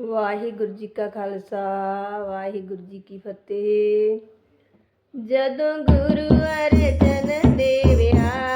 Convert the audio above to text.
ਵਾਹਿਗੁਰੂ ਜੀ ਕਾ ਖਾਲਸਾ ਵਾਹਿਗੁਰੂ ਜੀ ਕੀ ਫਤਿਹ। ਜਦੋਂ ਗੁਰੂ ਅਰਜਨ ਦੇਵਿਆ